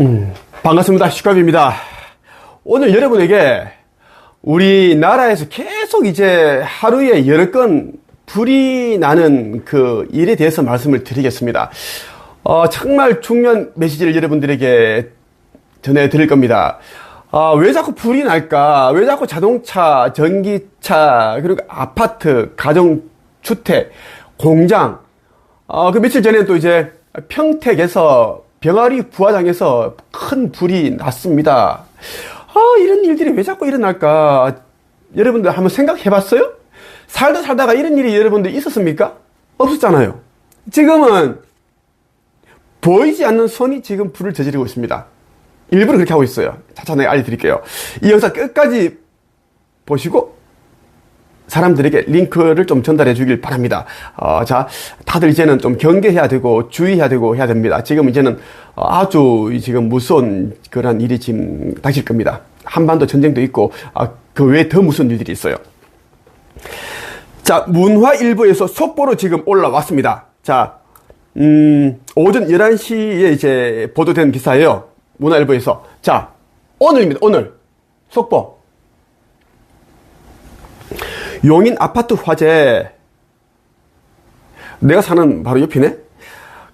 음, 반갑습니다. 슈갑입니다. 오늘 여러분에게 우리나라에서 계속 이제 하루에 여러 건 불이 나는 그 일에 대해서 말씀을 드리겠습니다. 어, 정말 중요한 메시지를 여러분들에게 전해드릴 겁니다. 아, 왜 자꾸 불이 날까? 왜 자꾸 자동차, 전기차, 그리고 아파트, 가정주택, 공장, 어, 그 며칠 전에 또 이제 평택에서 병아리 부화장에서 큰 불이 났습니다. 아, 이런 일들이 왜 자꾸 일어날까? 여러분들 한번 생각해 봤어요? 살다 살다가 이런 일이 여러분들 있었습니까? 없었잖아요. 지금은 보이지 않는 손이 지금 불을 저지르고 있습니다. 일부러 그렇게 하고 있어요. 차차하게 알려드릴게요. 이 영상 끝까지 보시고 사람들에게 링크를 좀 전달해 주길 바랍니다. 어, 자, 다들 이제는 좀 경계해야 되고 주의해야 되고 해야 됩니다. 지금 이제는 아주 지금 무서운 그런 일이 지금 닥칠 겁니다. 한반도 전쟁도 있고, 아, 그 외에 더 무서운 일들이 있어요. 자, 문화일보에서 속보로 지금 올라왔습니다. 자, 음, 오전 11시에 이제 보도된 기사예요. 문화일보에서. 자, 오늘입니다. 오늘. 속보. 용인 아파트 화재. 내가 사는 바로 옆이네?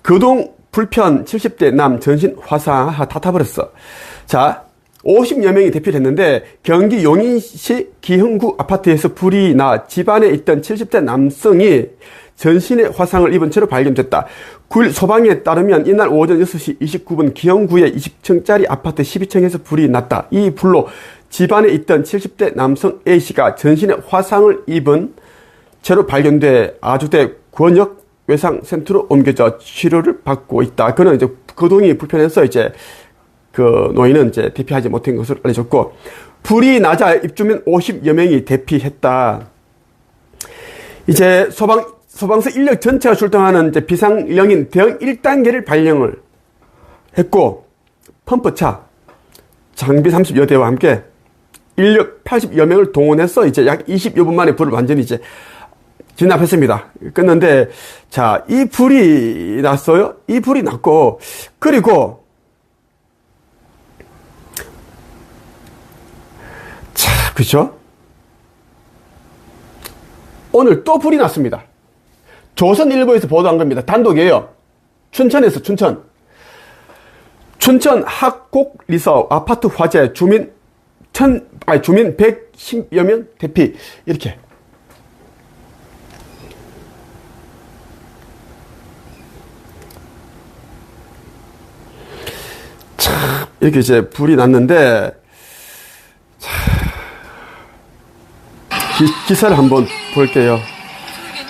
교동 불편 70대 남 전신 화상 다 타버렸어. 자, 50여 명이 대피했는데 경기 용인시 기흥구 아파트에서 불이 나 집안에 있던 70대 남성이 전신의 화상을 입은 채로 발견됐다. 9일 소방에 따르면 이날 오전 6시 29분 기흥구의 20층짜리 아파트 12층에서 불이 났다. 이 불로 집안에 있던 70대 남성 A씨가 전신에 화상을 입은 채로 발견돼 아주대 권역 외상센터로 옮겨져 치료를 받고 있다. 그는 이제 거동이 불편해서 이제 그 노인은 이제 대피하지 못한 것을 알려줬고 불이 나자 입주민 50여 명이 대피했다. 이제 소방 소방서 인력 전체가 출동하는 이제 비상령인 대응 1단계를 발령을 했고 펌프차 장비 30여 대와 함께 인력 80여 명을 동원해서 이제 약 20여 분 만에 불을 완전히 이제 진압했습니다. 끝났는데, 자, 이 불이 났어요? 이 불이 났고, 그리고, 자, 그죠? 오늘 또 불이 났습니다. 조선일보에서 보도한 겁니다. 단독이에요. 춘천에서 춘천. 춘천 학곡 리서 아파트 화재 주민 천, 아니, 주민 110여 명 대피. 이렇게. 참, 이렇게 이제 불이 났는데, 기, 기사를 한번 볼게요.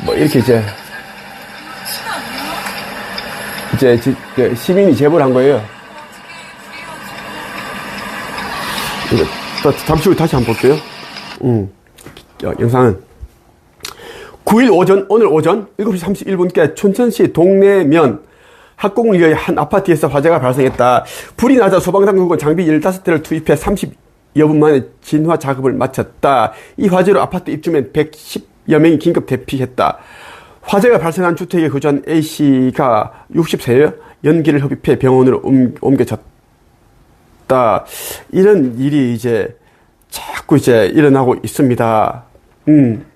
뭐, 이렇게 이제, 이제 그 시민이 제보를 한 거예요. 잠시 후 다시 한번 볼게요. 음, 영상은 9일 오전, 오늘 오전 7시 31분께 춘천시 동래면 학공리의 한 아파트에서 화재가 발생했다. 불이 나자 소방당국은 장비 15대를 투입해 30여 분 만에 진화 작업을 마쳤다. 이 화재로 아파트 입주민 110여 명이 긴급 대피했다. 화재가 발생한 주택에 거주한 A씨가 60세에 연기를 흡입해 병원으로 옮겨졌다. 이런 일이 이제 자꾸 이제 일어나고 있습니다. 음.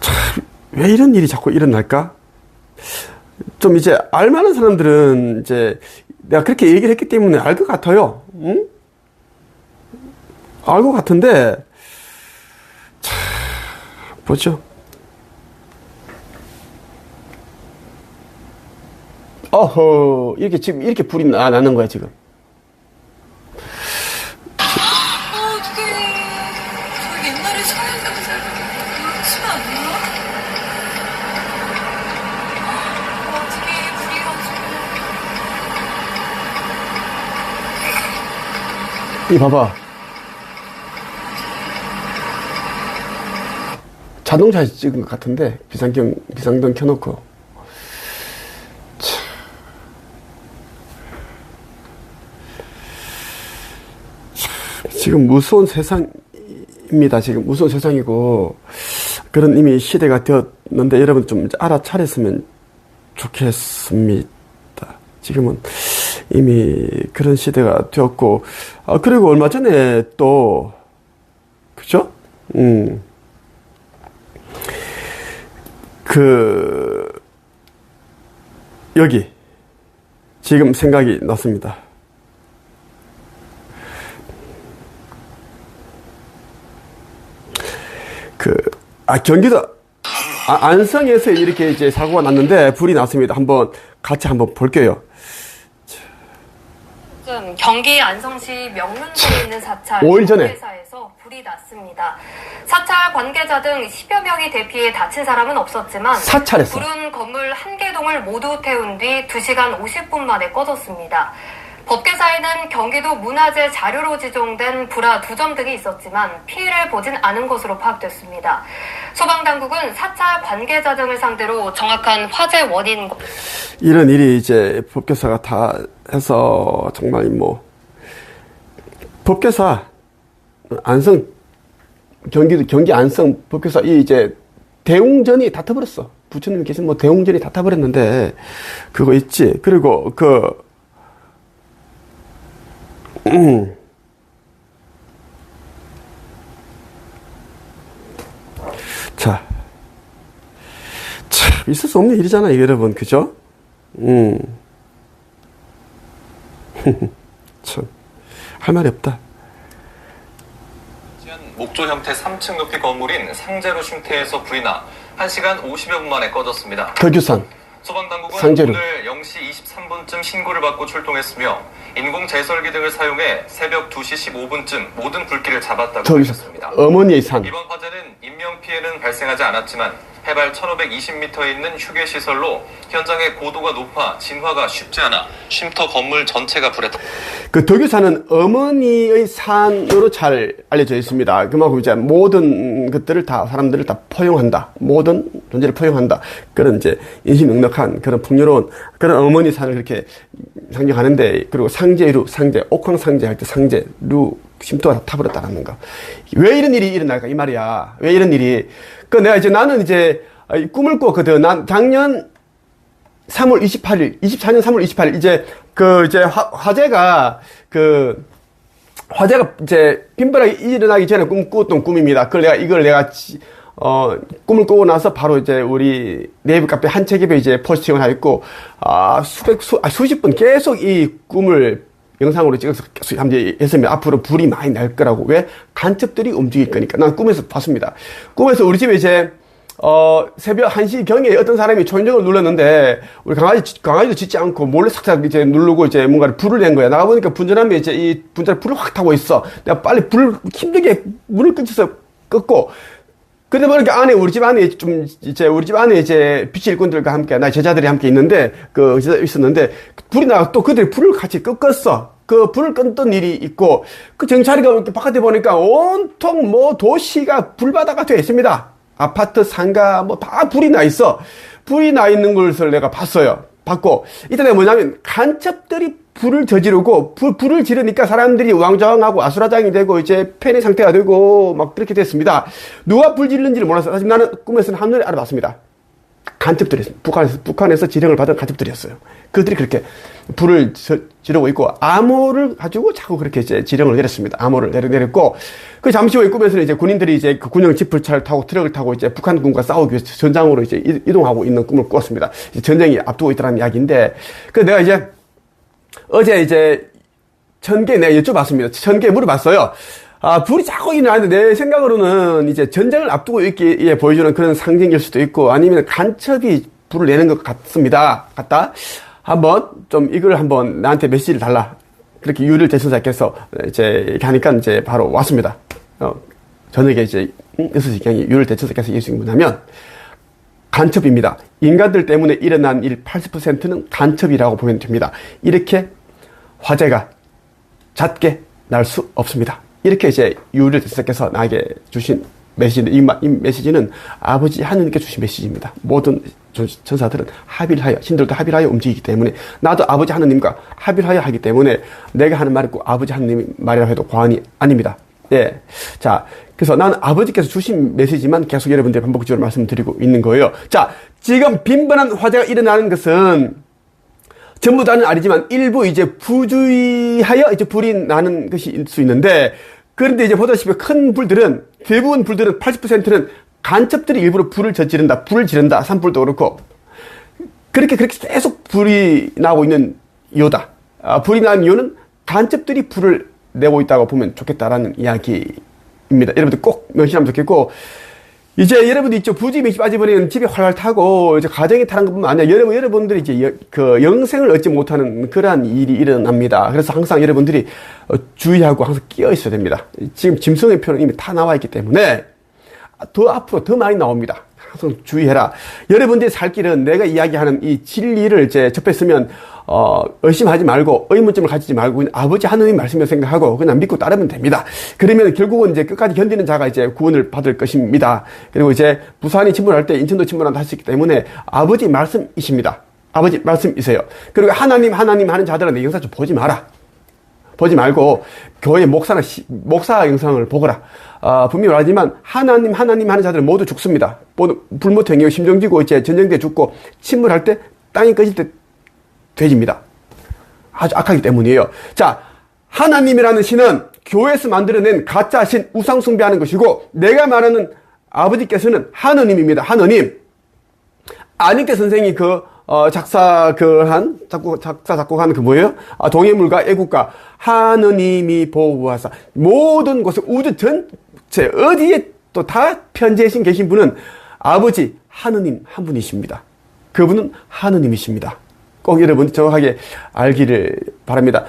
참, 왜 이런 일이 자꾸 일어날까? 좀 이제 알만한 사람들은 이제 내가 그렇게 얘기를 했기 때문에 알 것 같아요. 응? 알 것 같은데, 참, 보죠. 어허, 이렇게 지금 이렇게 불이 나, 나는 거야, 지금. 이 봐봐. 자동차에 찍은 것 같은데 비상경 비상등 켜놓고 지금 무서운 세상입니다. 지금 무서운 세상이고 그런 이미 시대가 되었는데 여러분 좀 알아차렸으면 좋겠습니다. 지금은 이미 그런 시대가 되었고, 아, 그리고 얼마 전에 또, 그죠? 음. 그, 여기, 지금 생각이 났습니다. 그, 아, 경기도, 아, 안성에서 이렇게 이제 사고가 났는데 불이 났습니다. 한번 같이 한번 볼게요. 지금 경기 안성시 명륜동에 있는 사찰 오일 전에. 회사에서 불이 났습니다. 사찰 관계자 등 10여 명이 대피해 다친 사람은 없었지만 사찰했어. 불은 건물 한 개 동을 모두 태운 뒤 2시간 50분 만에 꺼졌습니다. 법계사에는 경기도 문화재 자료로 지정된 불화 두 점 등이 있었지만 피해를 보진 않은 것으로 파악됐습니다. 소방당국은 사찰 관계자 등을 상대로 정확한 화재 원인 이런 일이 이제 법교사가 다 해서 정말 뭐 법교사 안성 경기도 경기 안성 법교사 이 이제 대웅전이 다 타버렸어 부처님 계신 뭐 대웅전이 다 타버렸는데 그거 있지 그리고 그 음. 자, 참 있을 수 없는 일이잖아요, 여러분, 그죠? 음. 참, 할 말이 없다. 목조 형태 3층 높이 건물인 상제로 쉼터에서 불이 나 1시간 50여 분 만에 꺼졌습니다. 덕유산. 소방당국은 상제로. 오늘 0시 23분쯤 신고를 받고 출동했으며 인공 제설기 등을 사용해 새벽 2시 15분쯤 모든 불길을 잡았다고 밝혔습니다. 어머니의 산. 이번 화재는 인명 피해는 발생하지 않았지만 해발 1520m에 있는 휴게 시설로 현장의 고도가 높아 진화가 쉽지 않아 쉼터 건물 전체가 불에 타그 덕유산은 어머니의 산으로 잘 알려져 있습니다. 그만큼 이제 모든 것들을 다 사람들을 다 포용한다. 모든 존재를 포용한다. 그런 이제 인신넉넉한 그런 풍요로운 그런 어머니 산을 그렇게 상징하는데 그리고 상제루 상제 옥황 상제 할 때 상제 루 심도가 다 타버렸다는 거. 왜 이런 일이 일어날까 이 말이야. 왜 이런 일이? 그 내가 이제 나는 이제 이 꿈을 꿨거든. 난 작년 3월 28일, 24년 3월 28일, 이제, 그, 이제, 화, 화재가, 그, 화재가 이제 빈번하게 일어나기 전에 꿈 꾸었던 꿈입니다. 그걸 내가, 이걸 내가, 지- 어, 꿈을 꾸고 나서 바로 이제 우리 네이버 카페 한 책에 이제 포스팅을 하였고, 아, 수백, 수, 아, 수십 분 계속 이 꿈을 영상으로 찍어서 계속 함께 했으면 앞으로 불이 많이 날 거라고. 왜? 간첩들이 움직일 거니까. 난 꿈에서 봤습니다. 꿈에서 우리 집에 이제, 어, 새벽 1시 경에 어떤 사람이 초인종을 눌렀는데, 우리 강아지, 강아지도 짖지 않고 몰래 싹싹 이제 누르고 이제 뭔가를 불을 낸 거야. 나가보니까 분전하면 이제 이 분전에 불을 확 타고 있어. 내가 빨리 불을 힘들게 물을 끊쳐서 껐고, 근데 보니까 안에 우리 집 안에 좀 이제 우리 집 안에 이제 빛의 일꾼들과 함께 나 제자들이 함께 있는데 그 있었는데 불이 나고 또 그들이 불을 같이 껐어. 그 불을 껐던 일이 있고 그 정찰이가 이렇게 바깥에 보니까 온통 뭐 도시가 불바다가 되어 있습니다. 아파트 상가 뭐 다 불이 나 있어. 불이 나 있는 것을 내가 봤어요. 봤고 이때 내가 뭐냐면 간첩들이 불을 저지르고 불, 불을 지르니까 사람들이 왕정하고 아수라장이 되고 이제 팬의 상태가 되고 막 그렇게 됐습니다. 누가 불 지르는지를 몰라서 사실 나는 꿈에서는 한눈에 알아봤습니다. 간첩들이 북한에서 북한에서 지령을 받은 간첩들이었어요. 그들이 그렇게 불을 저- 지르고 있고 암호를 가지고 자꾸 그렇게 이제 지령을 내렸습니다. 암호를 내려 내렸고 그 잠시 후에 꿈에서는 이제 군인들이 이제 그 군용 지프차를 타고 트럭을 타고 이제 북한군과 싸우기 위해서 전장으로 이제 이- 이동하고 있는 꿈을 꾸었습니다. 전쟁이 앞두고 있다는 이야기인데 그 내가 이제 어제 이제 천개 내가 여쭤봤습니다. 천개 물어봤어요. 아, 불이 자꾸 일어나는데 내 생각으로는 이제 전쟁을 앞두고 있기에 보여주는 그런 상징일 수도 있고 아니면 간첩이 불을 내는 것 같습니다. 같다. 한번 좀 이걸 한번 나한테 메시지를 달라. 그렇게 유를 대천사께서 이제 하니까 이제 바로 왔습니다. 어, 저녁에 이제 6시 경에 유를 대천사께서 예수님 뭐냐면 간첩입니다. 인간들 때문에 일어난 일 80%는 간첩이라고 보면 됩니다. 이렇게 화재가 잦게 날 수 없습니다. 이렇게 이제 유를 대사께서 나에게 주신 메시지, 이, 마- 이 메시지는 아버지 하느님께 주신 메시지입니다. 모든 전- 전사들은 합의를 하여, 신들도 합의를 하여 움직이기 때문에, 나도 아버지 하느님과 합의를 하여 하기 때문에, 내가 하는 말이 꼭 아버지 하느님 말이라 해도 과언이 아닙니다. 예. 자, 그래서 나는 아버지께서 주신 메시지만 계속 여러분들 반복적으로 말씀드리고 있는 거예요. 자, 지금 빈번한 화재가 일어나는 것은 전부 다는 아니지만 일부 이제 부주의하여 이제 불이 나는 것이 있을 수 있는데 그런데 이제 보다시피 큰 불들은 대부분 불들은 80%는 간첩들이 일부러 불을 저지른다, 불을 지른다, 산불도 그렇고 그렇게 그렇게 계속 불이 나고 있는 이유다. 아, 불이 난 이유는 간첩들이 불을 내고 있다고 보면 좋겠다라는 이야기입니다. 여러분들 꼭 명심하면 좋겠고 이제 여러분들 있죠 부지 몇시 빠져버리면 집에 활활 타고 이제 가정이 타는 것뿐만 아니라 여러분 여러분들이 이제 여- 그 영생을 얻지 못하는 그러한 일이 일어납니다. 그래서 항상 여러분들이 어, 주의하고 항상 끼어 있어야 됩니다. 지금 짐승의 표는 이미 다 나와 있기 때문에 더 앞으로 더 많이 나옵니다. 항상 주의해라. 여러분들이 살 길은 내가 이야기하는 이 진리를 이제 접했으면 어, 의심하지 말고 의문점을 가지지 말고 아버지 하느님 말씀을 생각하고 그냥 믿고 따르면 됩니다. 그러면 결국은 이제 끝까지 견디는 자가 이제 구원을 받을 것입니다. 그리고 이제 부산이 침몰할 때 인천도 침몰한다 하셨기 때문에 아버지 말씀이십니다. 아버지 말씀이세요. 그리고 하나님 하나님 하는 자들은 내 영상 좀 보지 마라. 보지 말고 교회 목사나 시- 목사 영상을 보거라. 아, 분명히 말하지만 하나님 하나님 하는 자들은 모두 죽습니다. 불못 행위고 심정지고 이제 전쟁때 죽고 침몰할 때 땅이 꺼질 때 돼집니다. 아주 악하기 때문이에요. 자, 하나님이라는 신은 교회에서 만들어낸 가짜 신 우상 숭배하는 것이고 내가 말하는 아버지께서는 하느님입니다. 하느님. 안익대 선생이 그, 어, 작사, 그, 한, 작곡, 작사, 작곡한 그 뭐예요? 아, 동해물과 애국가. 하느님이 보호하사. 모든 곳에 우주 전체, 어디에 또 다 편재신 계신 분은 아버지, 하느님 한 분이십니다. 그분은 하느님이십니다. 꼭 여러분 정확하게 알기를 바랍니다.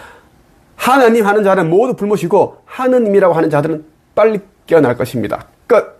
하나님 하는 자는 모두 불못이고, 하느님이라고 하는 자들은 빨리 깨어날 것입니다. 끝.